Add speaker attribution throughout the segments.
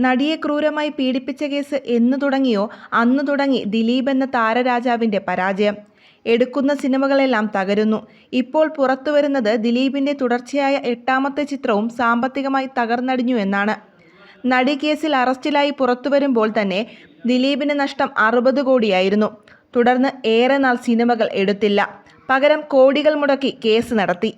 Speaker 1: നടിയെ ക്രൂരമായി പീഡിപ്പിച്ച കേസ് എന്ന് തുടങ്ങിയോ അന്ന് തുടങ്ങി ദിലീപ് എന്ന താരരാജാവിന്റെ പരാജയം. എടുക്കുന്ന സിനിമകളെല്ലാം തകരുന്നു. ഇപ്പോൾ പുറത്തുവരുന്നത് ദിലീപിന്റെ തുടർച്ചയായ എട്ടാമത്തെ ചിത്രവും സാമ്പത്തികമായി തകർന്നടിഞ്ഞു എന്നാണ്. നടി കേസിൽ അറസ്റ്റിലായി പുറത്തു വരുമ്പോൾ തന്നെ ദിലീപിന് നഷ്ടം അറുപത് കോടിയായിരുന്നു. തുടർന്ന് ഏറെ നാൾ സിനിമകൾ എടുത്തില്ല. പകരം കോടികൾ മുടക്കി കേസ് നടത്തി.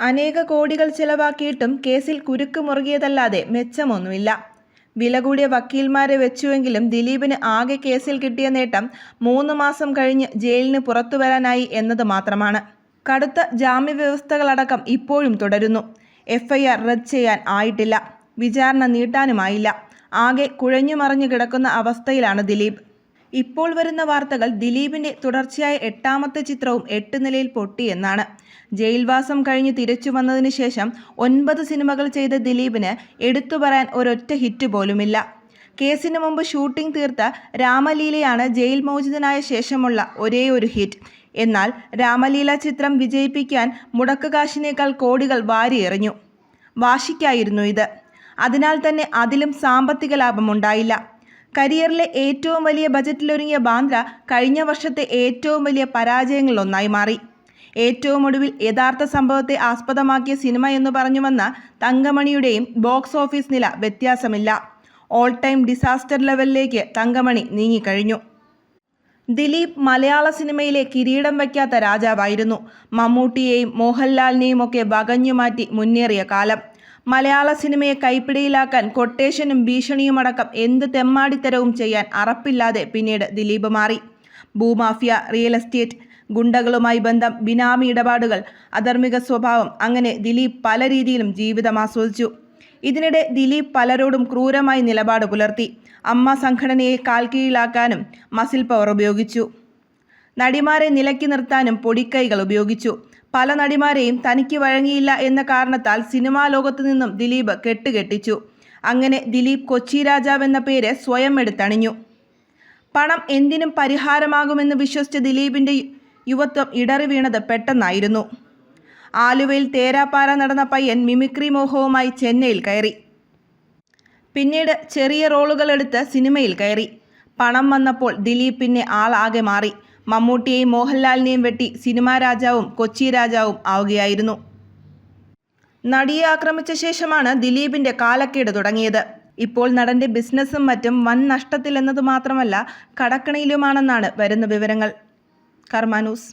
Speaker 1: അനേക കോടികൾ ചെലവാക്കിയിട്ടും കേസിൽ കുരുക്ക് മുറുകിയതല്ലാതെ മെച്ചമൊന്നുമില്ല. വില കൂടിയ വക്കീൽമാരെ വെച്ചുവെങ്കിലും ദിലീപിന് ആകെ കേസിൽ കിട്ടിയ നേട്ടം മൂന്ന് മാസം കഴിഞ്ഞ് ജയിലിന് പുറത്തു വരാനായി എന്നത് മാത്രമാണ്. കടുത്ത ജാമ്യവ്യവസ്ഥകളടക്കം ഇപ്പോഴും തുടരുന്നു. എഫ്ഐആർ റദ്ദ് ചെയ്യാൻ ആയിട്ടില്ല. വിചാരണ നീട്ടാനുമായില്ല. ആകെ കുഴഞ്ഞുമറിഞ്ഞു കിടക്കുന്ന അവസ്ഥയിലാണ് ദിലീപ്. ഇപ്പോൾ വരുന്ന വാർത്തകൾ ദിലീപിന്റെ തുടർച്ചയായ എട്ടാമത്തെ ചിത്രവും എട്ട് നിലയിൽ പൊട്ടിയെന്നാണ് ജയിൽവാസം കഴിഞ്ഞ് തിരിച്ചു വന്നതിന് ശേഷം ഒൻപത് സിനിമകൾ ചെയ്ത ദിലീപിന് എടുത്തു പറയാൻ ഒരൊറ്റ ഹിറ്റ് പോലുമില്ല. കേസിന് മുമ്പ് ഷൂട്ടിംഗ് തീർത്ത രാമലീലയാണ് ജയിൽ മോചിതനായ ശേഷമുള്ള ഒരേ ഒരു ഹിറ്റ്. എന്നാൽ രാമലീല ചിത്രം വിജയിപ്പിക്കാൻ മുടക്കുകാശിനേക്കാൾ കോടികൾ വാരിയെറിഞ്ഞു വാശിക്കായിരുന്നു ഇത്. അതിനാൽ തന്നെ അതിലും സാമ്പത്തിക ലാഭമുണ്ടായില്ല. കരിയറിലെ ഏറ്റവും വലിയ ബജറ്റിലൊരുങ്ങിയ ബാന്ദ്ര കഴിഞ്ഞ വർഷത്തെ ഏറ്റവും വലിയ പരാജയങ്ങളിലൊന്നായി മാറി. ഏറ്റവും ഒടുവിൽ യഥാർത്ഥ സംഭവത്തെ ആസ്പദമാക്കിയ സിനിമ എന്ന് പറഞ്ഞു വന്ന തങ്കമണിയുടെയും ബോക്സ് ഓഫീസ് നില വ്യത്യാസമില്ല. ഓൾ ടൈം ഡിസാസ്റ്റർ ലെവലിലേക്ക് തങ്കമണി നീങ്ങിക്കഴിഞ്ഞു. ദിലീപ് മലയാള സിനിമയിലെ കിരീടം വയ്ക്കാത്ത രാജാവായിരുന്നു. മമ്മൂട്ടിയെയും മോഹൻലാലിനെയും ഒക്കെ വകഞ്ഞുമാറ്റി മുന്നേറിയ കാലം. മലയാള സിനിമയെ കൈപ്പിടിയിലാക്കാൻ കൊട്ടേഷനും ഭീഷണിയുമടക്കം എന്ത് തെമ്മാടിത്തരവും ചെയ്യാൻ അറപ്പില്ലാതെ പിന്നീട് ദിലീപ് മാറി. ഭൂമാഫിയ റിയൽ എസ്റ്റേറ്റ് ഗുണ്ടകളുമായി ബന്ധം ബിനാമി ഇടപാടുകൾ അധർമ്മിക സ്വഭാവം അങ്ങനെ ദിലീപ് പല രീതിയിലും ജീവിതം ആസ്വദിച്ചു. ഇതിനിടെ ദിലീപ് പലരോടും ക്രൂരമായി നിലപാട് പുലർത്തി. അമ്മ സംഘടനയെ കാൽക്കീഴിലാക്കാനും മസിൽ പവർ ഉപയോഗിച്ചു. നടിമാരെ നിലയ്ക്ക് നിർത്താനും പൊടിക്കൈകൾ ഉപയോഗിച്ചു. പല നടിമാരെയും തനിക്ക് വഴങ്ങിയില്ല എന്ന കാരണത്താൽ സിനിമാ ലോകത്തു നിന്നും ദിലീപ് കെട്ടുകെട്ടിച്ചു. അങ്ങനെ ദിലീപ് കൊച്ചി രാജാവ് എന്ന പേര് സ്വയം എടുത്തണിഞ്ഞു. പണം എന്തിനും പരിഹാരമാകുമെന്ന് വിശ്വസിച്ച ദിലീപിന്റെ യുവത്വം ഇടറി വീണത് പെട്ടെന്നായിരുന്നു. ആലുവയിൽ തേരാപ്പാറ നടന്ന പയ്യൻ മിമിക്രി മോഹവുമായി ചെന്നൈയിൽ കയറി. പിന്നീട് ചെറിയ റോളുകളെടുത്ത് സിനിമയിൽ കയറി. പണം വന്നപ്പോൾ ദിലീപ് പിന്നെ ആളാകെ മാറി. മമ്മൂട്ടിയെയും മോഹൻലാലിനെയും വെട്ടി സിനിമാ രാജാവും കൊച്ചി രാജാവും ആവുകയായിരുന്നു. നടിയെ ആക്രമിച്ച ശേഷമാണ് ദിലീപിന്റെ കാലക്കേട് തുടങ്ങിയത്. ഇപ്പോൾ നടന്റെ ബിസിനസ്സും മറ്റും വൻ നഷ്ടത്തിലെന്നത് മാത്രമല്ല കടക്കണിയിലുമാണെന്നാണ് വരുന്ന വിവരങ്ങൾ. കർമാനൂസ്